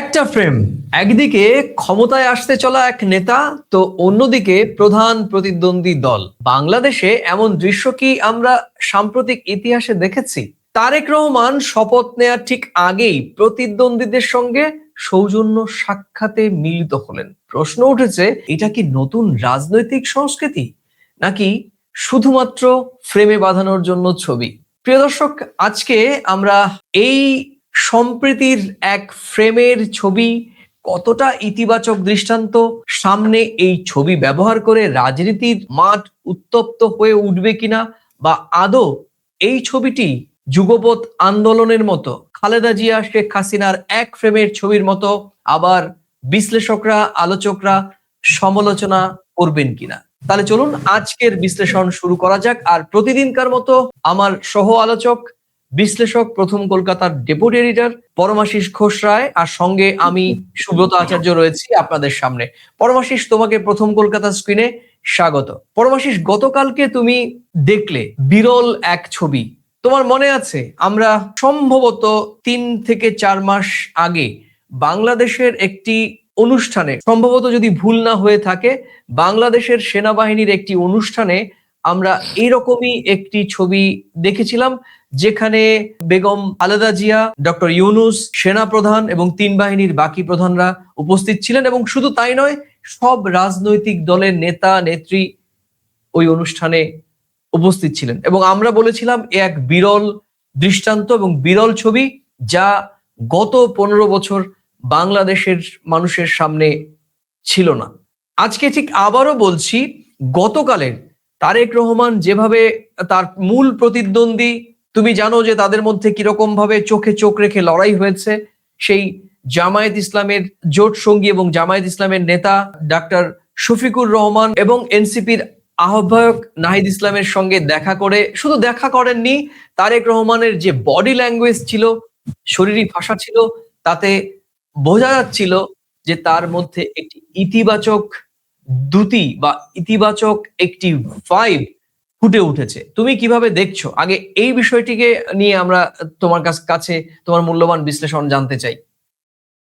একটা ফ্রেম একদিকে ক্ষমতায় আসতে চলা এক নেতা, তো অন্যদিকে প্রধান প্রতিদ্বন্দ্বী দল। বাংলাদেশে এমন দৃশ্য কি আমরা সাম্প্রতিক ইতিহাসে দেখেছি? তারেক রহমান শপথ নেয়ার ঠিক আগেই প্রতিদ্বন্দ্বীদের সঙ্গে সৌজন্য সাক্ষাতে মিলিত হলেন। প্রশ্ন উঠেছে, এটা কি নতুন রাজনৈতিক সংস্কৃতি? নাকি শুধুমাত্র ফ্রেমে বাঁধানোর জন্য ছবি? প্রিয় দর্শক, আজকে আমরা এই সম্প্রীতির এক ফ্রেমের ছবি কতটা ইতিবাচক দৃষ্টান্ত, সামনে এই ছবি ব্যবহার করে রাজনীতির মাঠ উত্তপ্ত হয়ে উঠবে কিনা বা আদৌ এই ছবিটি যুগপৎ আন্দোলনের মতো, খালেদা জিয়া, শেখ হাসিনার এক ফ্রেমের ছবির মতো আবার বিশ্লেষকরা, আলোচকরা সমালোচনা করবেন কিনা? তাহলে চলুন আজকের বিশ্লেষণ শুরু করা যাক। আর প্রতিদিনকার মতো আমার সহ আলোচক বিশ্লেষক প্রথম কলকাতার ডেপুটি এডিটর পরমাশিস ঘোষ রায়, আর সঙ্গে আমি সুব্রত আচার্য রয়েছি আপনাদের সামনে। পরমাশিস, তোমাকে প্রথম কলকাতা স্ক্রিনে স্বাগত। পরমাশিস, গতকালকে তুমি দেখলে বিরল এক ছবি। তোমার মনে আছে, আমরা সম্ভবত তিন থেকে চার মাস আগে বাংলাদেশের একটি অনুষ্ঠানে, সম্ভবত যদি ভুল না হয়ে থাকে, বাংলাদেশের সেনাবাহিনীর একটি অনুষ্ঠানে আমরা এরকমই একটি ছবি দেখেছিলাম, যেখানে বেগম আলাদা জিয়া, ডক্টর ইউনুস, সেনা প্রধান এবং তিন বাহিনীর বাকি প্রধানরা উপস্থিত ছিলেন এবং শুধু তাই নয়, সব রাজনৈতিক দলের নেতা, নেত্রী ওই অনুষ্ঠানে উপস্থিত ছিলেন। এবং আমরা বলেছিলাম, এ এক বিরল দৃষ্টান্ত এবং বিরল ছবি যা গত পনেরো বছর বাংলাদেশের মানুষের সামনে ছিল না। আজকে ঠিক আবারও বলছি, গতকালের তারেক রহমান যেভাবে তার মূল প্রতিদ্বন্দ্বী, তুমি জানো যে তাদের মধ্যে কীরকম ভাবে চোখে চোখ রেখে লড়াই হয়েছে, সেই জামায়াত ইসলামের জোট সঙ্গী এবং জামায়াত ইসলামের নেতা ডাক্তার শফিকুর রহমান এবং এনসিপির আহ্বায়ক নাহিদ ইসলামের সঙ্গে দেখা করে, শুধু দেখা করেননি, তারেক রহমানের যে বডি ল্যাঙ্গুয়েজ ছিল, শরীরী ভাষা ছিল, তাতে বোঝা যাচ্ছিল যে তার মধ্যে একটি ইতিবাচক দ্যুতি বা ইতিবাচক একটি ভাইব ফুটে উঠেছে। তুমি কীভাবে দেখছ? আগে এই বিষয়টিকে নিয়ে আমরা তোমার কাছে তোমার মূল্যবান বিশ্লেষণ জানতে চাই।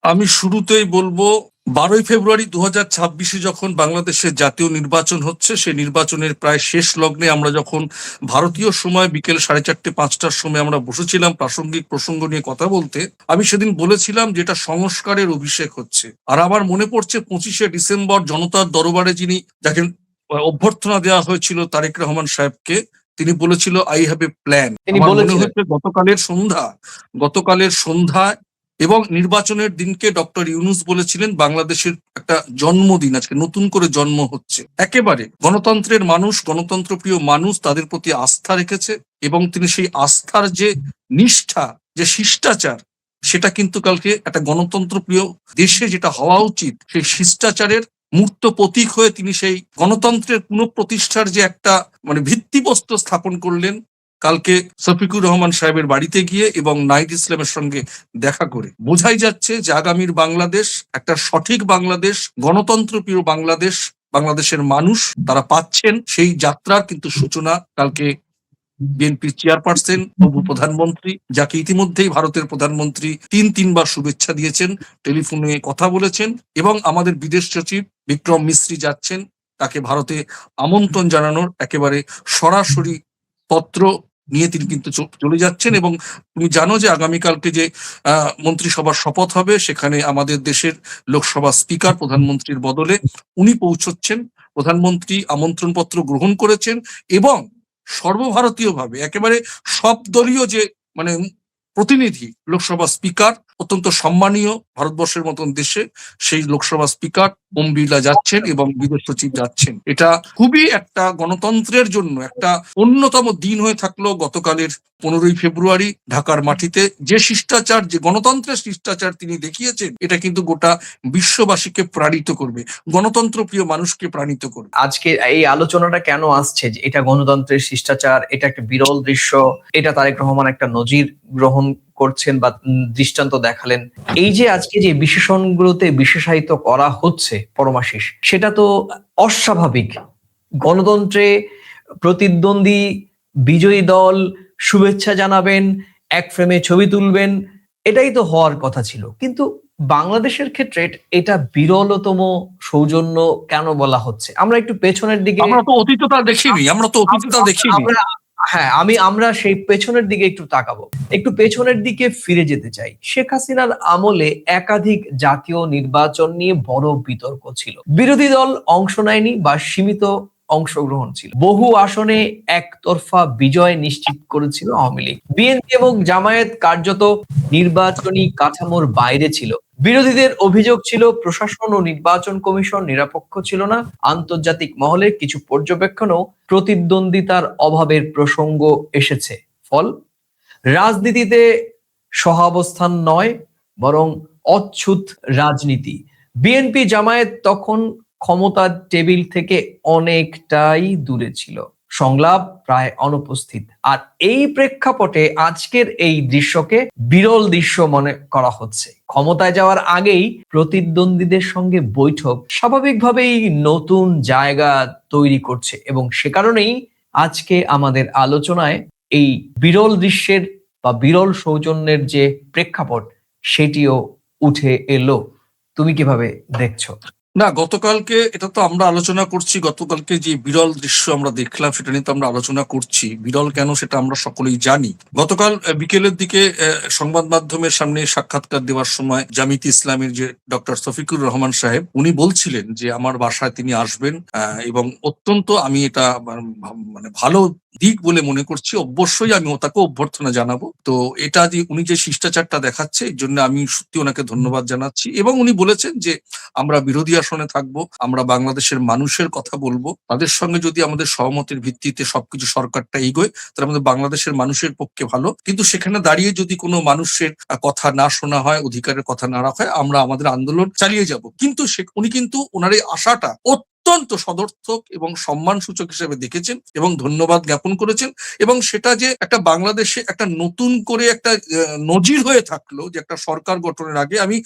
আমি শুরুতেই বলব বারোই ফেব্রুয়ারি দু হাজার ছাব্বিশে যখন বাংলাদেশের জাতীয় নির্বাচন হচ্ছে সেই নির্বাচনের প্রায় শেষ লগ্নে আমরা যখন ভারতীয় সময় বিকেল সাড়ে চারটে পাঁচটার সময় আমরা বসেছিলাম প্রাসঙ্গিক প্রসঙ্গ নিয়ে কথা বলতে আমি সেদিন বলেছিলাম যেটা সংস্কারের অভিষেক হচ্ছে। আর আমার মনে পড়ছে পঁচিশে ডিসেম্বর জনতার দরবারে যিনি যাকে অভ্যর্থনা দেওয়া হয়েছিল তারেক রহমান সাহেবকে তিনি বলেছিল আই হ্যাভ এ প্ল্যান গতকালের সন্ধ্যা গতকালের সন্ধ্যায় এবং নির্বাচনের দিনকে ডক্টর ইউনুস বলেছিলেন, বাংলাদেশের একটা জন্মদিন, আজকে নতুন করে জন্ম হচ্ছে। একেবারে গণতন্ত্রের মানুষ, গণতন্ত্রপ্রিয় মানুষ তাদের প্রতি আস্থা রেখেছে এবং তিনি সেই আস্থার যে নিষ্ঠা, যে শিষ্টাচার, সেটা কিন্তু কালকে একটা গণতন্ত্রপ্রিয় দেশে যেটা হওয়া উচিত, সেই শিষ্টাচারের মূর্ত প্রতীক হয়ে তিনি সেই গণতন্ত্রের পুনঃপ্রতিষ্ঠার যে একটা মানে ভিত্তিপ্রস্তর স্থাপন করলেন কালকে শফিকুর রহমান সাহেবের বাড়িতে গিয়ে এবং নাইট ইসলামের সঙ্গে দেখা করে। বোঝাই যাচ্ছে যে আগামীর বাংলাদেশ, একটা সঠিক বাংলাদেশ, গণতন্ত্রপ্রিয় বাংলাদেশ, বাংলাদেশের মানুষ তারা পাচ্ছেন সেই যাত্রার কিন্তু সূচনা কালকে বিএনপির চেয়ারপারসন প্রভু প্রধানমন্ত্রী, যাকে ইতিমধ্যেই ভারতের প্রধানমন্ত্রী তিন তিনবার শুভেচ্ছা দিয়েছেন, টেলিফোনে কথা বলেছেন এবং আমাদের বিদেশ সচিব বিক্রম মিস্ত্রি যাচ্ছেন, তাকে ভারতে আমন্ত্রণ জানানোর একেবারে সরাসরি পত্র নিয়ে তিনি কিন্তু চলে যাচ্ছেন এবং তুমি জানো যে আগামীকালকে যে মন্ত্রিসভার শপথ হবে, সেখানে আমাদের দেশের লোকসভা স্পিকার প্রধানমন্ত্রীর বদলে উনি পৌঁছচ্ছেন, প্রধানমন্ত্রী আমন্ত্রণ পত্র গ্রহণ করেছেন এবং সর্বভারতীয়ভাবে একেবারে সব দলীয় যে মানে প্রতিনিধি, লোকসভা স্পিকার অত্যন্ত সম্মানীয় ভারতবর্ষের মতন দেশে সেই লোকসভা স্পিকার ওম বিড়লা যাচ্ছেন এবং বিদেশ সচিব যাচ্ছেন। এটা খুবই একটা গণতন্ত্রের জন্য একটা অন্যতম দিন হয়ে থাকল গতকালের পনেরোই ফেব্রুয়ারি ঢাকার মাটিতে। যে শিষ্টাচার, যে গণতন্ত্রের শিষ্টাচার তিনি দেখিয়েছেন, এটা কিন্তু গোটা বিশ্ববাসীকে প্রাণিত করবে গণতন্ত্র প্রিয় মানুষকে প্রাণিত করবে। আজকে এই আলোচনাটা কেন আসছে যে এটা গণতন্ত্রের শিষ্টাচার, এটা একটা বিরল দৃশ্য, এটা তারেক রহমান একটা নজির গ্রহণ করছেন বা দৃষ্টান্ত দেখালেন। এই যে আজকে যে বিশেষণগুলোতে বিশেষায়িত করা হচ্ছে পরমাশিস সেটা তো অস্বাভাবিক। গণতন্ত্রে প্রতিদ্বন্দ্বী বিজয়ী দল শুভেচ্ছা জানাবেন এক ফ্রেমে ছবি তুলবেন এটাই তো হওয়ার কথা ছিল। কিন্তু বাংলাদেশের ক্ষেত্রে এটা বিরলতম সৌজন্য কেন বলা হচ্ছে? আমরা একটু পেছনের দিকে আমরা তো অতীততা দেখিনি আমরা তো অতীততা দেখিনি। হ্যাঁ আমি, আমরা সেই পেছনের দিকে একটু তাকাবো। একটু পেছনের দিকে ফিরে যেতে চাই। শেখ হাসিনার আমলে একাধিক জাতীয় নির্বাচন নিয়ে বড় বিতর্ক ছিল। বিরোধী দল অংশ নেয়নি বা সীমিত অংশগ্রহণ ছিল। বহু আসনে একতরফা বিজয় নিশ্চিত করেছিল আওয়ামী লীগ। বিএনপি এবং জামায়াত কার্যত নির্বাচনী কাঠামোর বাইরে ছিল। বিরোধীদের অভিযোগ ছিল, প্রশাসন ও নির্বাচন কমিশন নিরপেক্ষ ছিল না। আন্তর্জাতিক মহলে কিছু পর্যবেক্ষণও প্রতিদ্বন্দ্বিতার অভাবের প্রসঙ্গ এসেছে। ফল, রাজনীতিতে সহাবস্থান নয়, বরং অচ্ছুত রাজনীতি। বিএনপি জামায়াত তখন ক্ষমতার টেবিল থেকে অনেকটাই দূরে ছিল। সংলাপ প্রায় অনুপস্থিত। আর এই প্রেক্ষাপটে আজকের এই দৃশ্যকে বিরল দৃশ্য মনে করা হচ্ছে। ক্ষমতায় যাওয়ার আগেই প্রতিদ্বন্দ্বীদের সঙ্গে বৈঠক স্বাভাবিকভাবেই নতুন জায়গা তৈরি করছে এবং সে কারণেই আজকে আমাদের আলোচনায় এই বিরল দৃশ্যের বা বিরল সৌজন্যের যে প্রেক্ষাপট, সেটিও উঠে এলো। তুমি কীভাবে দেখছ? না, গতকালকে এটা তো আমরা আলোচনা করছি, গতকালকে যে বিরল দৃশ্য আমরা দেখলাম সেটা নিয়ে তো আমরা আলোচনা করছি। বিরল কেন সেটা আমরা সকলেই জানি। গতকাল বিকেলের দিকে সংবাদ মাধ্যমের সামনে সাক্ষাৎকার দেওয়ার সময় জামিত ইসলামের যে ডক্টর শফিকুর রহমান সাহেব, উনি বলছিলেন যে, আমার বাসায় তিনি আসবেন এবং অত্যন্ত আমি এটা মানে মানে ভালো দিক বলে মনে করছি। অবশ্যই আমি তাকে অভ্যর্থনা জানাব। তো এটা যে, উনি যে শিষ্টাচারটা দেখাচ্ছে, এর জন্য আমি সত্যি ওনাকে ধন্যবাদ জানাচ্ছি। এবং উনি বলেছেন যে, আমরা বিরোধী আসনে থাকব, আমরা বাংলাদেশের মানুষের কথা বলব। তাদের সঙ্গে যদি আমাদের সহমতের ভিত্তিতে সবকিছু সরকারটা এগোয়, তাহলে আমাদের বাংলাদেশের মানুষের পক্ষে ভালো। কিন্তু সেখানে দাঁড়িয়ে যদি কোনো মানুষের কথা না শোনা হয়, অধিকারের কথা না রাখা হয়, আমরা আমাদের আন্দোলন চালিয়ে যাব। কিন্তু উনি কিন্তু ওনার এই আশাটা অত্যন্ত সদর্থক এবং সম্মান সূচক হিসেবে দেখেছেন এবং ধন্যবাদ জ্ঞাপন করেছেন এবং সেটা যে একটা বাংলাদেশে একটা নতুন করে একটা নজির হয়ে থাকল যে একটা সরকার গঠনের আগে আমি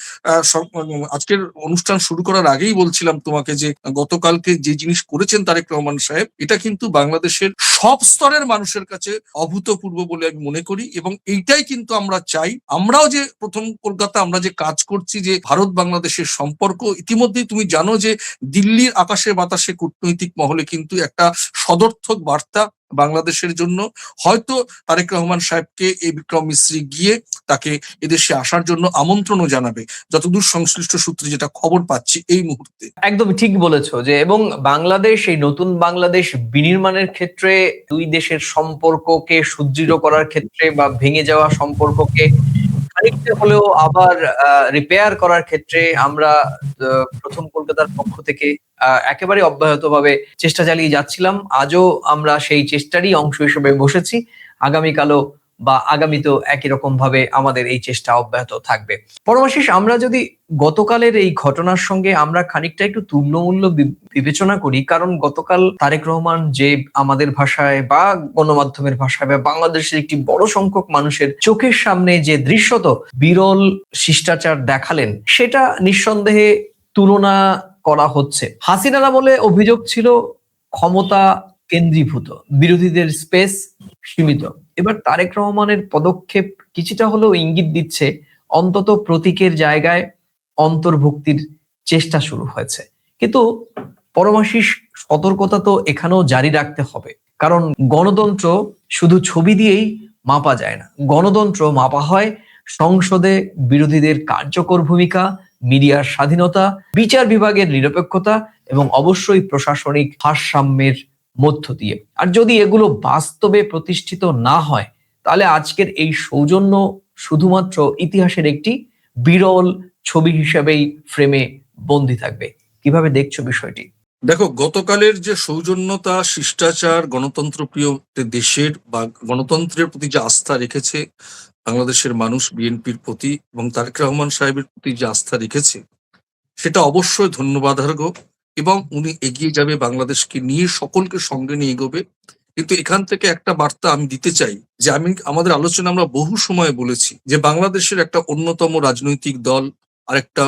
আজকের অনুষ্ঠান শুরু করার আগেই বলছিলাম তোমাকে যে গতকালকে যে জিনিস করেছেন তারেক রহমান সাহেব, এটা কিন্তু বাংলাদেশের সব স্তরের মানুষের কাছে অভূতপূর্ব বলে আমি মনে করি এবং এইটাই কিন্তু আমরা চাই। আমরাও যে প্রথম কলকাতা আমরা যে কাজ করছি যে ভারত বাংলাদেশের সম্পর্ক, ইতিমধ্যেই তুমি জানো যে দিল্লির আকাশে বাতাসে কূটনৈতিক মহলে কিন্তু একটা সদর্থক বার্তা বাংলাদেশের জন্য। হয়তো তারেক রহমান সাহেবকে এই বিক্রম মিস্ত্রি গিয়ে তাকে এদেশে আসার জন্য আমন্ত্রণও জানাবে। যতদূর সংশ্লিষ্ট সূত্রে যেটা খবর পাচ্ছি এই মুহূর্তে। একদম ঠিক বলেছ যে, এবং বাংলাদেশ, এই নতুন বাংলাদেশ বিনির্মাণের ক্ষেত্রে দুই দেশের সম্পর্ককে সুদৃঢ় করার ক্ষেত্রে বা ভেঙে যাওয়া সম্পর্ককে খানিকটা হলেও আবার রিপেয়ার করার ক্ষেত্রে আমরা প্রথম কলকাতার পক্ষ থেকে একেবারে অব্যাহতভাবে চেষ্টা চালিয়ে যাচ্ছিলাম। আজও আমরা সেই চেষ্টারই অংশ হিসেবে বসেছি। আগামীকালও বা আগামীতেও একই রকম ভাবে আমাদের এই চেষ্টা অব্যাহত থাকবে। পরমাশিস আমরা যদি গতকালের এই ঘটনার সঙ্গে আমরা খানিকটা একটু তুল্যমূল্য বিবেচনা করি, কারণ গতকাল তারেক রহমান যে আমাদের ভাষায় বা গণমাধ্যমের ভাষায় বা বাংলাদেশের একটি বড় সংখ্যক মানুষের চোখের সামনে যে দৃশ্যত বিরল শিষ্টাচার দেখালেন, সেটা নিঃসন্দেহে তুলনা করা হচ্ছে। হাসিনার আমলে অভিযোগ ছিল ক্ষমতা কেন্দ্রীভূত, বিরোধীদের স্পেস সীমিত। এবার তারেক রহমানের পদক্ষেপ কিছুটা হলেও ইঙ্গিত দিচ্ছে অন্তত প্রতীকের জায়গায় অন্তর্ভুক্তির চেষ্টা শুরু হয়েছে। কিন্তু পরমাশিস সতর্কতা তো এখানেও জারি রাখতে হবে। কারণ গণতন্ত্র শুধু ছবি দিয়েই মাপা যায় না। গণতন্ত্র মাপা হয় সংসদে বিরোধীদের কার্যকর ভূমিকা, মিডিয়ার স্বাধীনতা, বিচার বিভাগের নিরপেক্ষতা এবং অবশ্যই প্রশাসনিক ভারসাম্যের মধ্য দিয়ে। আর যদি এগুলো বাস্তবে প্রতিষ্ঠিত না হয়, তাহলে আজকের এই সৌজন্য শুধুমাত্র ইতিহাসের একটি বিরল ছবি হিসেবেই ফ্রেমে বন্দি থাকবে। কীভাবে দেখছ বিষয়টি? দেখো, গতকালের যে সৌজন্যতা, শিষ্টাচার গণতন্ত্রপ্রিয় দেশের বা গণতন্ত্রের প্রতি যে আস্থা রেখেছে বাংলাদেশের মানুষ, বিএনপির প্রতি এবং তারেক রহমান সাহেবের প্রতি যে আস্থা রেখেছে, সেটা অবশ্যই ধন্যবাদার্হ এবং উনি এগিয়ে যাবে বাংলাদেশকে নিয়ে, সকলকে সঙ্গে নিয়ে এগোবে। কিন্তু এখান থেকে একটা বার্তা আমি দিতে চাই যে আমি, আমাদের আলোচনা আমরা বহু সময় বলেছি যে বাংলাদেশের একটা অন্যতম রাজনৈতিক দল আর একটা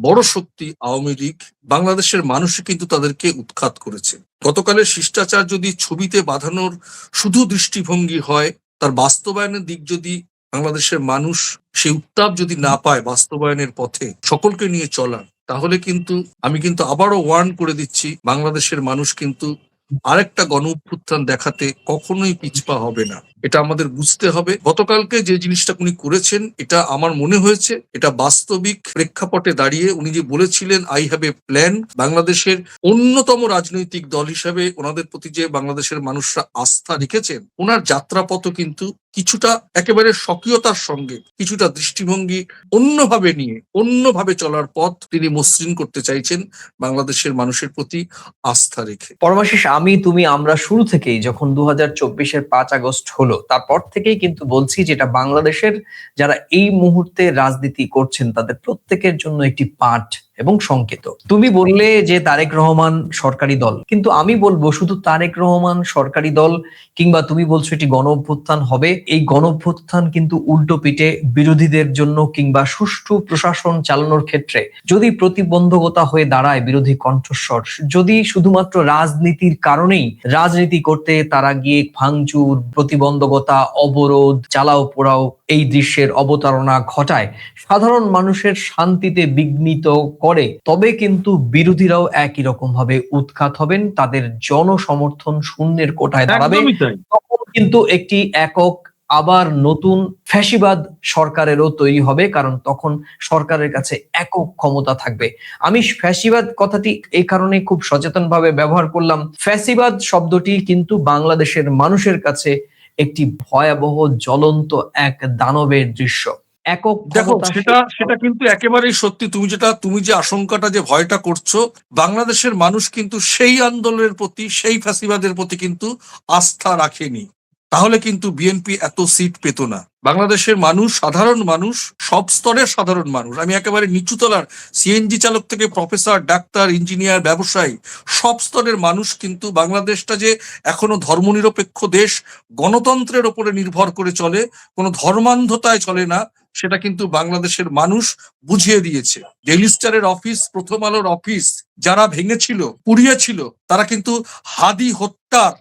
বড় শক্তি আওয়ামী লীগ, বাংলাদেশের মানুষই কিন্তু তাদেরকে উৎখাত করেছে। গতকালের শিষ্টাচার যদি ছবিতে বাঁধানোর শুধু দৃষ্টিভঙ্গি হয়, তার বাস্তবায়নের দিক যদি বাংলাদেশের মানুষ সেই উত্তাপ যদি না পায় বাস্তবায়নের পথে সকলকে নিয়ে চলার, তাহলে কিন্তু আমি কিন্তু আবারও ওয়ার্ন করে দিচ্ছি, বাংলাদেশের মানুষ কিন্তু আরেকটা গণ দেখাতে কখনোই পিছপা হবে না। এটা আমাদের বুঝতে হবে। গতকালকে যে জিনিসটা উনি করেছেন, এটা আমার মনে হয়েছে, এটা বাস্তবিক প্রেক্ষাপটে দাঁড়িয়ে উনি যে বলেছিলেন আই হ্যাভ এ প্ল্যান বাংলাদেশের অন্যতম রাজনৈতিক দল হিসেবে ওনাদের প্রতি যে বাংলাদেশের মানুষরা আস্থা রেখেছেন, ওনার যাত্রাপথ কিন্তু কিছুটা একেবারে স্বকীয়তার সঙ্গে, কিছুটা দৃষ্টিভঙ্গি অন্যভাবে নিয়ে, অন্যভাবে চলার পথ তিনি মসৃণ করতে চাইছেন বাংলাদেশের মানুষের প্রতি আস্থা রেখে। পরমাশিস আমি, তুমি, আমরা শুরু থেকেই যখন দু হাজার চব্বিশের পাঁচ আগস্ট হলো তারপর থেকেই কিন্তু বলছি যেটা বাংলাদেশের যারা এই মুহূর্তে রাজনীতি করছেন, তাদের প্রত্যেকের জন্য একটি পাঠ এবং সংকেত। তুমি বললে যে তারেক রহমান সরকারি দল। কিন্তু আমি বলব শুধু তারেক রহমান সরকারি দল কিংবা তুমি বলছো এটি গণ হবে, এই গণ কিন্তু উল্টো পিঠে বিরোধীদের জন্য কিংবা সুষ্ঠু প্রশাসন চালানোর ক্ষেত্রে যদি প্রতিবন্ধকতা হয়ে দাঁড়ায় বিরোধী কণ্ঠস্বর, যদি শুধুমাত্র রাজনীতির কারণেই রাজনীতি করতে তারা গিয়ে ভাঙচুর, প্রতিবন্ধকতা, অবরোধ, চালাও পোড়াও এই দৃশ্যের অবতারণা ঘটায়, সাধারণ মানুষের শান্তিতে বিঘ্নিত করে তবে কিন্তু বিরোধীরাও একই রকম ভাবে উৎখাত হবেন। তাদের জনসমর্থন শূন্যের কোটায় দাঁড়াবে। তখন কিন্তু একটি একক আবার নতুন ফ্যাসিবাদ সরকারেরও তৈরি হবে কারণ তখন সরকারের কাছে একক ক্ষমতা থাকবে। আমি ফ্যাসিবাদ কথাটি এই কারণে খুব সচেতনভাবে ব্যবহার করলাম। ফ্যাসিবাদ শব্দটি কিন্তু বাংলাদেশের মানুষের কাছে একটি ভয়াবহ জ্বলন্ত এক দানবের দৃশ্য। একক দেখো সেটা সেটা কিন্তু একেবারেই সত্যি। তুমি যেটা তুমি যে আশঙ্কাটা যে ভয়টা করছ বাংলাদেশের মানুষ কিন্তু সেই আন্দোলনের প্রতি সেই ফ্যাসিবাদের প্রতি কিন্তু আস্থা রাখেনি। তাহলে কিন্তু বিএনপি এত সিট পেত না। বাংলাদেশের মানুষ, সাধারণ মানুষ, সব স্তরের সাধারণ মানুষ, আমি একেবারে নিচুতলার সিএনজি চালক থেকে প্রফেসর ডাক্তার ইঞ্জিনিয়ার ব্যবসায়ী, সব স্তরের মানুষ কিন্তু বাংলাদেশটা যে এখনও ধর্মনিরপেক্ষ দেশ, গণতন্ত্রের ওপরে নির্ভর করে চলে, কোনো ধর্মান্ধতায় চলে না, সেটা কিন্তু বাংলাদেশের মানুষ বুঝিয়ে দিয়েছে। ডেইলি স্টারের অফিস প্রথম আলোর অফিস যারা ভেঙেছিল, পুড়িয়েছিল, তারা কিন্তু হাদি হত্যার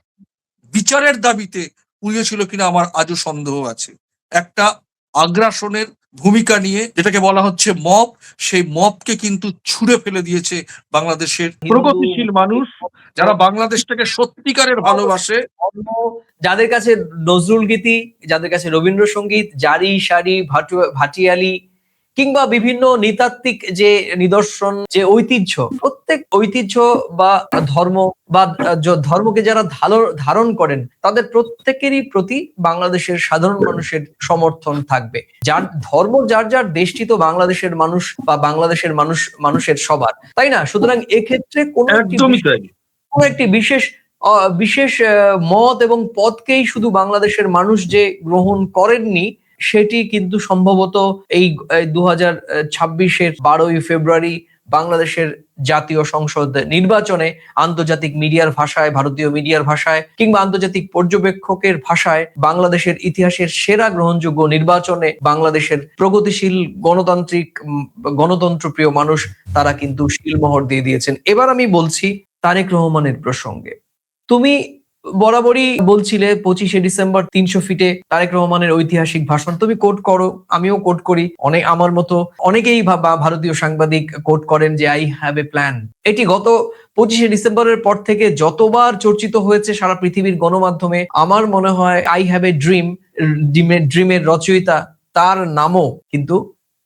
বিচারের দাবিতে পুড়িয়েছিল কিনা আমার আজও সন্দেহ আছে। একটা আগ্রাসনের ভূমিকা নিয়ে যেটাকে বলা হচ্ছে মব, সেই মবকে কিন্তু ছুড়ে ফেলে দিয়েছে বাংলাদেশের প্রগতিশীল মানুষ যারা বাংলাদেশটাকে সত্যিকারের ভালোবাসে। যাদের কাছে নজরুল গীতি, যাদের কাছে রবীন্দ্রসঙ্গীত, জারি, সারি, ভাটু- ভাটিয়ালি কিংবা বিভিন্ন নৃতাত্ত্বিক যে নিদর্শন যে ঐতিহ্য প্রত্যেক ঐতিহ্য বা ধর্ম বা ধর্মকে যারা ধারণ করেন তাদের প্রত্যেকেরই প্রতি বাংলাদেশের সাধারণ মানুষের সমর্থন থাকবে। যার ধর্ম যার যার দেশটি তো বাংলাদেশের মানুষ বা বাংলাদেশের মানুষ মানুষের সবার। তাই না? সুতরাং এক্ষেত্রে কোন কোনো একটি বিশেষ বিশেষ মত এবং পথকেই শুধু বাংলাদেশের মানুষ যে গ্রহণ করেননি সেটি কিন্তু সম্ভবত এই দু হাজার ছাব্বিশের বারোই ফেব্রুয়ারি বাংলাদেশের জাতীয় সংসদ নির্বাচনে আন্তর্জাতিক মিডিয়ার ভাষায়, ভারতীয় মিডিয়ার ভাষায় কিংবা আন্তর্জাতিক পর্যবেক্ষকের ভাষায় বাংলাদেশের ইতিহাসের সেরা গ্রহণযোগ্য নির্বাচনে বাংলাদেশের প্রগতিশীল গণতান্ত্রিক গণতন্ত্রপ্রিয় মানুষ তারা কিন্তু শিলমোহর দিয়ে দিয়েছেন। এবার আমি বলছি তারেক রহমানের প্রসঙ্গে। তুমি বরাবরই বলছিলে পঁচিশে ডিসেম্বর তিনশো ফিটে তারেক রহমানের ঐতিহাসিক ভাষণ। তুমি কোট করো, আমিও কোট করি। অনেক আমার মতো অনেকেই ভারতীয় সাংবাদিক কোট করেন যে আই হ্যাভ এ প্ল্যান এটি গত পঁচিশে ডিসেম্বরের পর থেকে যতবার চর্চিত হয়েছে সারা পৃথিবীর গণমাধ্যমে, আমার মনে হয় আই হ্যাভ এ ড্রিম ড্রিমের রচয়িতা তার নামও কিন্তু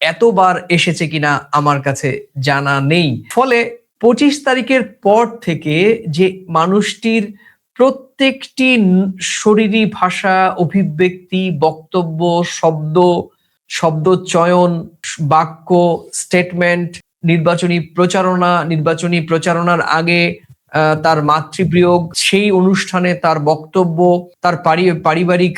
এতবার এসেছে কিনা আমার কাছে জানা নেই। ফলে পঁচিশ তারিখের পর থেকে যে মানুষটির প্রত্যেকটি শরীরী ভাষা, অভিব্যক্তি, বক্তব্য, শব্দ শব্দ চয়ন, বাক্য স্টেটমেন্ট নির্বাচনী প্রচারণা, নির্বাচনী প্রচারণার আগে তার মাতৃপ্রিয়োগ, সেই অনুষ্ঠানে তার বক্তব্য, তার পারিবারিক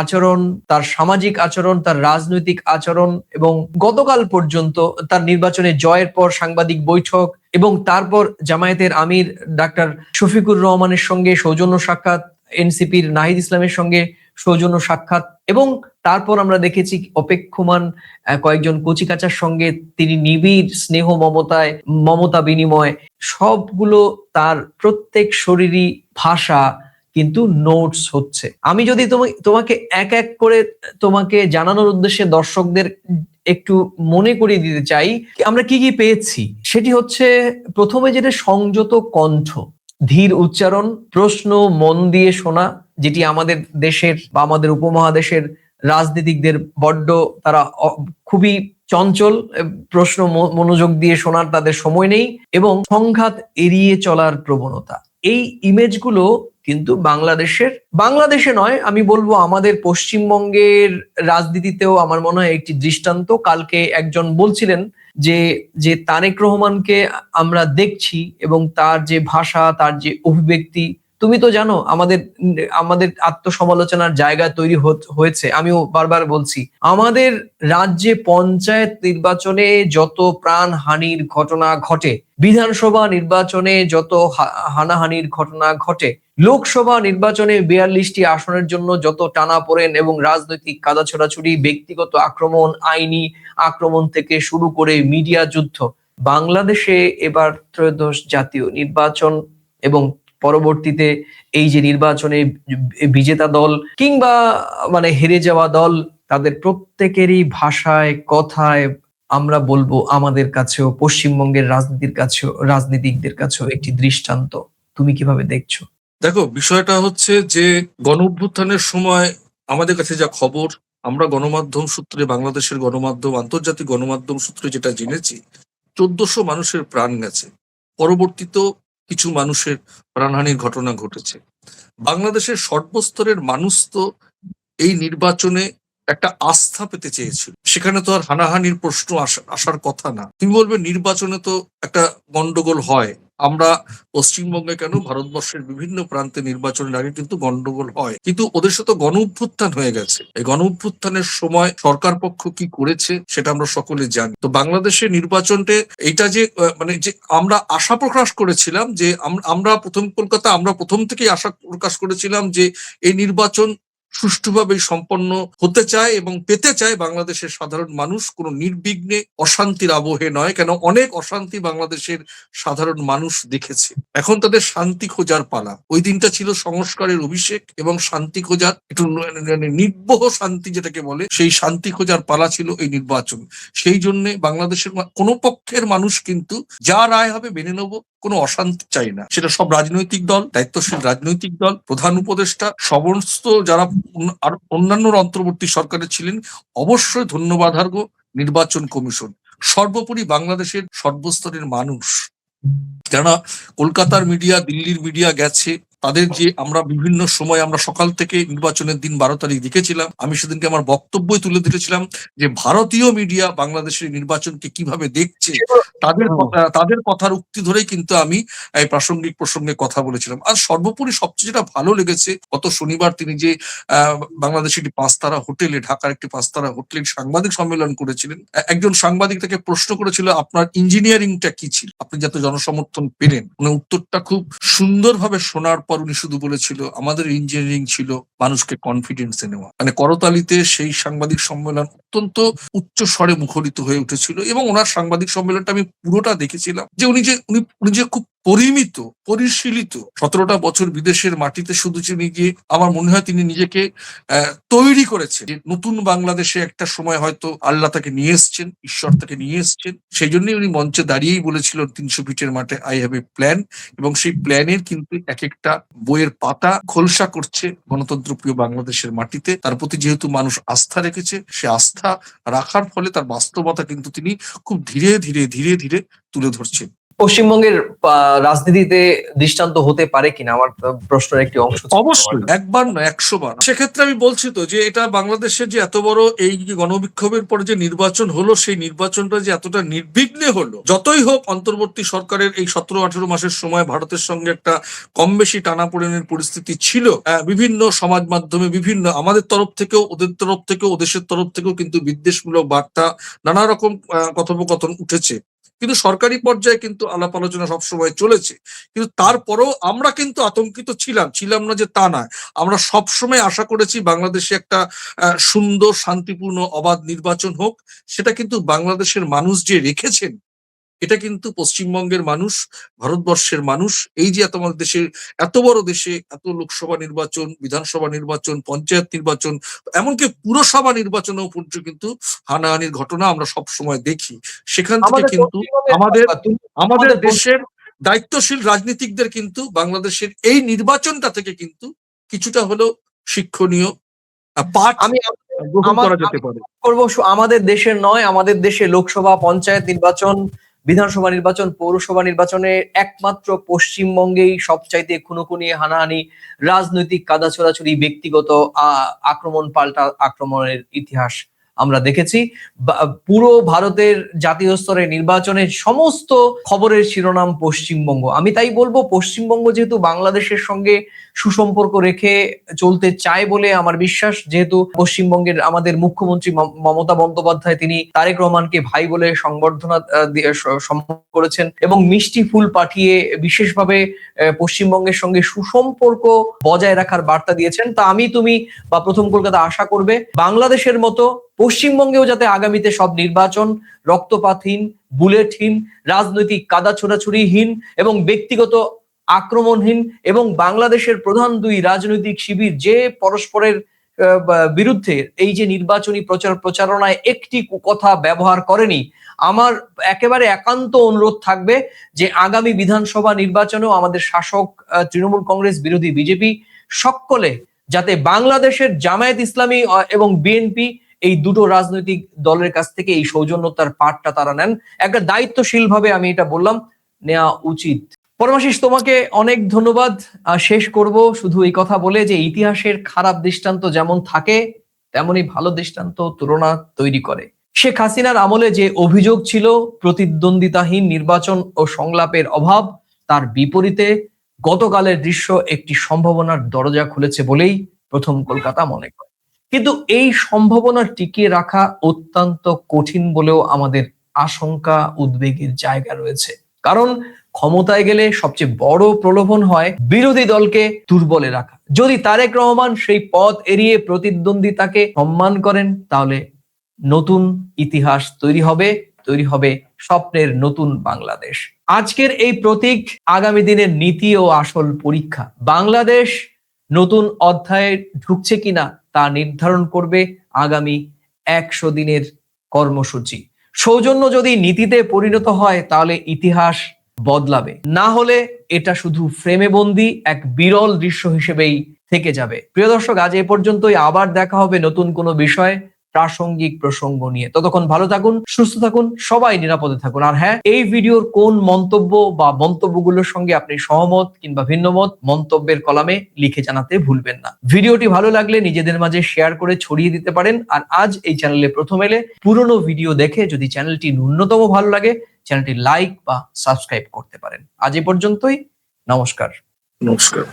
আচরণ, তার সামাজিক আচরণ, তার রাজনৈতিক আচরণ এবং গতকাল পর্যন্ত তার নির্বাচনে জয়ের পর সাংবাদিক বৈঠক এবং তারপর জামায়াতের আমির ডাক্তার শফিকুর রহমানের সঙ্গে সৌজন্য সাক্ষাৎ, এনসিপির নাহিদ ইসলামের সঙ্গে সৌজন্য সাক্ষাৎ এবং তারপর আমরা দেখেছি অপেক্ষমান কয়েকজন কচিকাচার সঙ্গে তিনি নিবিড় স্নেহ মমতায়, মমতা বিনিময়, সবগুলো তার প্রত্যেক শরীরী ভাষা কিন্তু নোটস হচ্ছে। আমি যদি তোমা- তোমাকে এক এক করে তোমাকে জানানোর উদ্দেশ্যে দর্শকদের একটু মনে করিয়ে দিতে চাই, আমরা কি কি পেয়েছি? সেটি হচ্ছে প্রথমে যেটা সংযত কণ্ঠ, ধীর উচ্চারণ, প্রশ্ন মন দিয়ে শোনা যেটি আমাদের দেশের বা আমাদের উপমহাদেশের রাজনীতিকদের বড্ড তারা খুবই চঞ্চল প্রশ্ন মনোযোগ দিয়ে শোনার তাদের সময় নেই এবং সংঘাত এড়িয়ে চলার প্রবণতা। এই ইমেজগুলো কিন্তু বাংলাদেশের, বাংলাদেশে নয়, আমি বলব আমাদের পশ্চিমবঙ্গের রাজনীতিতেও আমার মনে হয় একটি দৃষ্টান্ত। কালকে একজন বলছিলেন যে যে তারেক রহমানকে আমরা দেখছি এবং তার যে ভাষা, তার যে অভিব্যক্তি তুমি তো জানো আমাদের আমাদের আত্মসমালোচনার জায়গা তৈরি হয়েছে। আমিও বারবার বলছি, আমাদের রাজ্যে পঞ্চায়েত নির্বাচনে যত প্রাণহানির ঘটনা ঘটে, বিধানসভা নির্বাচনে যত হানাহানির ঘটনা ঘটে, লোকসভা নির্বাচনে বিয়াল্লিশটি আসনের জন্য যত টানা পড়েন এবং রাজনৈতিক কাদা ছোড়াছুড়ি, ব্যক্তিগত আক্রমণ, আইনি আক্রমণ থেকে শুরু করে মিডিয়া যুদ্ধ, বাংলাদেশে এবার ত্রয়োদশ জাতীয় নির্বাচন এবং পরবর্তীতে এই যে নির্বাচনে বিজেতা দল কিংবা মানে হেরে যাওয়া দল, তাদের প্রত্যেকেরই ভাষায়, কথায় আমরা বলব আমাদের কাছেও, পশ্চিমবঙ্গের রাজনীতির কাছেও, রাজনীতিকদের কাছেও একটি দৃষ্টান্ত। তুমি কীভাবে দেখছ? দেখো, বিষয়টা হচ্ছে যে গণ অভ্যুত্থানের সময় আমাদের কাছে যা খবর, আমরা গণমাধ্যম সূত্রে, বাংলাদেশের গণমাধ্যম, আন্তর্জাতিক গণমাধ্যম সূত্রে যেটা জেনেছি, চোদ্দশো মানুষের প্রাণ গেছে। পরবর্তীতেও কিছু মানুষের প্রাণহানির ঘটনা ঘটেছে। বাংলাদেশের সর্বস্তরের মানুষ তো এই নির্বাচনে একটা আস্থা পেতে চেয়েছিল। সেখানে তো আর হানাহানির প্রশ্ন আসা- আসার কথা না। তুমি বলবে নির্বাচনে তো একটা গন্ডগোল হয়। আমরা পশ্চিমবঙ্গে কেন ভারতবর্ষের বিভিন্ন প্রান্তে নির্বাচনের আগে কিন্তু গন্ডগোল হয়। কিন্তু ওদের সাথে গণ অভ্যুত্থান হয়ে গেছে। এই গণ অভ্যুত্থানের সময় সরকার পক্ষ কি করেছে সেটা আমরা সকলে জানি। তো বাংলাদেশে নির্বাচনটা এইটা যে মানে যে আমরা আশা প্রকাশ করেছিলাম যে আমরা প্রথম কলকাতা, আমরা প্রথম থেকেই আশা প্রকাশ করেছিলাম যে এই নির্বাচন সুষ্ঠুভাবে সম্পন্ন হতে চায় এবং পেতে চায় বাংলাদেশের সাধারণ মানুষ। কোনো নির্বিঘ্নে অশান্তির আবহে নয়, কেন অনেক অশান্তি বাংলাদেশের সাধারণ মানুষ দেখেছে। এখন তাদের শান্তি খোঁজার পালা। ওই দিনটা ছিল সংস্কারের অভিষেক এবং শান্তি খোঁজার, একটু নির্বহ শান্তি যেটাকে বলে, সেই শান্তি খোঁজার পালা ছিল এই নির্বাচন। সেই জন্য বাংলাদেশের কোনো পক্ষের মানুষ কিন্তু যা রায় হবে মেনে নেব কোনো অশান্তি চাই না। সেটা সব রাজনৈতিক দল, দায়িত্বশীল রাজনৈতিক দল, প্রধান উপদেষ্টা, সমস্ত যারা আর অন্যান্য অন্তর্বর্তী সরকারে ছিলেন, অবশ্যই ধন্যবাদার্ঘ নির্বাচন কমিশন। সর্বোপরি বাংলাদেশের সর্বস্তরের মানুষ। যারা কলকাতার মিডিয়া, দিল্লির মিডিয়া গেছে তাদের যে আমরা বিভিন্ন সময় আমরা সকাল থেকে নির্বাচনের দিন বারো তারিখ দেখেছিলাম আমি সেদিনকে আমার বক্তব্যই তুলে ধরেছিলাম যে ভারতীয় মিডিয়া বাংলাদেশের নির্বাচনকে কীভাবে দেখছে তাদের কথা- তাদের কথার উক্তি ধরেই কিন্তু আমি এই প্রাসঙ্গিক প্রসঙ্গে কথা বলেছিলাম। আর সর্বোপরি সবচেয়ে যেটা ভালো লেগেছে গত শনিবার তিনি যে আহ, বাংলাদেশের একটি পাঁচতারা হোটেলে ঢাকার একটি পাঁচতারা হোটেলে সাংবাদিক সম্মেলন করেছিলেন। একজন সাংবাদিক তাকে প্রশ্ন করেছিল আপনার ইঞ্জিনিয়ারিংটা কি ছিল? আপনি যাতে জনসমর্থন পেলেন মানে উত্তরটা খুব সুন্দরভাবে শোনার পর উনি শুধু বলেছিল, আমাদের ইঞ্জিনিয়ারিং ছিল মানুষকে কনফিডেন্সে নেওয়া। মানে করতালিতে সেই সাংবাদিক সম্মেলন অত্যন্ত উচ্চ স্বরে মুখরিত হয়ে উঠেছিল এবং ওনার সাংবাদিক সম্মেলনটা আমি পুরোটা দেখেছিলাম যে উনি যে, উনি উনি যে খুব পরিমিত, পরিশীলিত সতেরোটা বছর বিদেশের মাটিতে শুধু তিনি গিয়ে আমার মনে হয় তিনি নিজেকে তৈরি করেছেন। যে নতুন বাংলাদেশে একটা সময় হয়তো আল্লাহ তাকে নিয়ে এসছেন, ঈশ্বর তাকে নিয়ে এসছেন। সেই জন্যই উনি মঞ্চে দাঁড়িয়েই বলেছিলেন, তিনশো ফিটের মাঠে আই হ্যাভ এ প্ল্যান এবং সেই প্ল্যানের কিন্তু এক একটা বইয়ের পাতা খোলসা করছে গণতন্ত্রপ্রিয় বাংলাদেশের মাটিতে। তার প্রতি যেহেতু মানুষ আস্থা রেখেছে, সে আস্থা রাখার ফলে তার বাস্তবতা কিন্তু তিনি খুব ধীরে ধীরে ধীরে ধীরে তুলে ধরছেন। পশ্চিমবঙ্গের আহ, রাজনীতিতে দৃষ্টান্ত হতে পারে কিনা? আমার প্রশ্নের একটি অংশ অবশ্যই। একবার না একশো বার। সেক্ষেত্রে আমি বলছি তো যে এটা বাংলাদেশের যে এত বড় এই গণবিক্ষোভের পরে যে নির্বাচন হলো সেই নির্বাচনটা যে এতটা নির্বিঘ্নে হলো যতই হোক অন্তর্বর্তী সরকারের এই সতেরো আঠেরো মাসের সময় ভারতের সঙ্গে একটা কম বেশি টানাপোড়েনের পরিস্থিতি ছিল আহ, বিভিন্ন সমাজ মাধ্যমে বিভিন্ন আমাদের তরফ থেকেও ওদের তরফ থেকেও ওদেশের তরফ থেকেও কিন্তু বিদ্বেষমূলক বার্তা নানা রকম আহ, কথোপকথন উঠেছে। কিন্তু সরকারি পর্যায়ে কিন্তু আলাপ আলোচনা সবসময় চলেছে। কিন্তু তারপরেও আমরা কিন্তু আতঙ্কিত ছিলাম। ছিলাম না যে তা নয়। আমরা সবসময় আশা করেছি বাংলাদেশে একটা সুন্দর, শান্তিপূর্ণ, অবাধ নির্বাচন হোক। সেটা কিন্তু বাংলাদেশের মানুষ যে রেখেছেন এটা কিন্তু পশ্চিমবঙ্গের মানুষ ভারতবর্ষের মানুষ এই যে এত আমাদের দেশের এত বড় দেশে এত লোকসভা নির্বাচন বিধানসভা নির্বাচন পঞ্চায়েত নির্বাচন এমনকি পুরসভা নির্বাচনেও পর্যন্ত কিন্তু হানাহানির ঘটনা আমরা সব সময় দেখি। সেখান থেকে কিন্তু আমাদের আমাদের দেশের দায়িত্বশীল রাজনীতিকদের কিন্তু বাংলাদেশের এই নির্বাচনটা থেকে কিন্তু কিছুটা হলেও শিক্ষণীয় পাঠ আমি গ্রহণ করা যেতে পারে। করব আমাদের দেশের নয় আমাদের দেশে লোকসভা পঞ্চায়েত নির্বাচন বিধানসভা নির্বাচন, পৌরসভা নির্বাচনে একমাত্র পশ্চিমবঙ্গেই সবচাইতে খুনোখুনি, হানাহানি, রাজনৈতিক কাদা ছোড়াছুড়ি ব্যক্তিগত আক্রমণ, পাল্টা আক্রমণের ইতিহাস। আমরা দেখেছি। পুরো ভারতের জাতীয় স্তরে নির্বাচনের সমস্ত খবরের শিরোনাম পশ্চিমবঙ্গ। আমি তাই বলব, পশ্চিমবঙ্গ যেহেতু বাংলাদেশের সঙ্গে সুসম্পর্ক রেখে চলতে চায় বলে আমার বিশ্বাস, যেহেতু পশ্চিমবঙ্গের আমাদের মুখ্যমন্ত্রী মম- মমতা বন্দ্যোপাধ্যায় তিনি তারেক রহমানকে ভাই বলে সংবর্ধনা সম্মান করেছেন এবং মিষ্টি ফুল পাঠিয়ে বিশেষভাবে পশ্চিমবঙ্গের সঙ্গে সুসম্পর্ক বজায় রাখার বার্তা দিয়েছেন। তা আমি, তুমি বা প্রথম কলকাতা আশা করবে, বাংলাদেশের মতো পশ্চিমবঙ্গেও যাতে আগামীতে সব নির্বাচন রক্তপাতহীন, বুলেটহীন, রাজনৈতিক কাদা ছোড়াছুড়িহীন এবং ব্যক্তিগত আক্রমণহীন এবং বাংলাদেশের প্রধান দুই রাজনৈতিক শিবির যে পরস্পরের বিরুদ্ধে এই যে নির্বাচনী প্রচার প্রচারণায় একটি কথা ব্যবহার করেনি, আমার একেবারে একান্ত অনুরোধ থাকবে যে আগামী বিধানসভা নির্বাচনেও আমাদের শাসক তৃণমূল কংগ্রেস, বিরোধী বিজেপি সকলে যাতে বাংলাদেশের জামায়াত ইসলামী এবং বিএনপি এই দুটো রাজনৈতিক দলের কাছ থেকে এই সৌজন্যতার পাঠটা তারা নেন। একটা দায়িত্বশীল ভাবে আমি এটা বললাম নেওয়া উচিত। পরমাশিস, তোমাকে অনেক ধন্যবাদ। শেষ করব শুধু এই কথা বলে যে ইতিহাসের খারাপ দৃষ্টান্ত যেমন থাকে তেমনি ভালো দৃষ্টান্ত তুলনা তৈরি করে। শেখ হাসিনার আমলে যে অভিযোগ ছিল, প্রতিদ্বন্দ্বিতাহীন নির্বাচন ও সংলাপের অভাব, তার বিপরীতে গতকালের দৃশ্য একটি সম্ভাবনার দরজা খুলেছে বলেই প্রথম কলকাতা মনে করে। কিন্তু এই সম্ভাবনা টিকিয়ে রাখা অত্যন্ত কঠিন বলেও আমাদের আশঙ্কা উদ্বেগের জায়গা রয়েছে। কারণ ক্ষমতায় গেলে সবচেয়ে বড় প্রলোভন হয় বিরোধী দলকে দুর্বলে রাখা। যদি তারেক রহমান সেই পথ এড়িয়ে প্রতিদ্বন্দ্বিতাকে সম্মান করেন, তাহলে নতুন ইতিহাস তৈরি হবে তৈরি হবে স্বপ্নের নতুন বাংলাদেশ। আজকের এই প্রতীক আগামী দিনের নীতি ও আসল পরীক্ষা। বাংলাদেশ নতুন অধ্যায়ে ঢুকছে কিনা তা নির্ধারণ করবে আগামী একশো দিনের কর্মসূচি। সৌজন্য যদি নীতিতে পরিণত হয়, তাহলে ইতিহাস বদলাবে। না হলে এটা শুধু ফ্রেমে বন্দি এক বিরল দৃশ্য হিসেবেই থেকে যাবে। প্রিয় দর্শক, আজ এ পর্যন্তই। আবার দেখা হবে নতুন কোনো বিষয়। প্রাসঙ্গিক প্রসঙ্গ নিয়ে। ততক্ষণ ভালো থাকুন, সুস্থ থাকুন, সবাই নিরাপদে থাকুন। আর হ্যাঁ এই ভিডিওর কোন মন্তব্য বা মন্তব্যগুলোর সঙ্গে আপনি সহমত কিংবা ভিন্নমত মন্তব্যের কলামে লিখে জানাতে ভুলবেন না। ভিডিওটি ভালো লাগলে নিজেদের মাঝে শেয়ার করে ছড়িয়ে দিতে পারেন। আর আজ এই চ্যানেলে প্রথম এলে পুরনো ভিডিও দেখে যদি চ্যানেলটি ন্যূনতম ভালো লাগে, চ্যানেলটি লাইক বা সাবস্ক্রাইব করতে পারেন। আজ এ পর্যন্তই, নমস্কার। নমস্কার।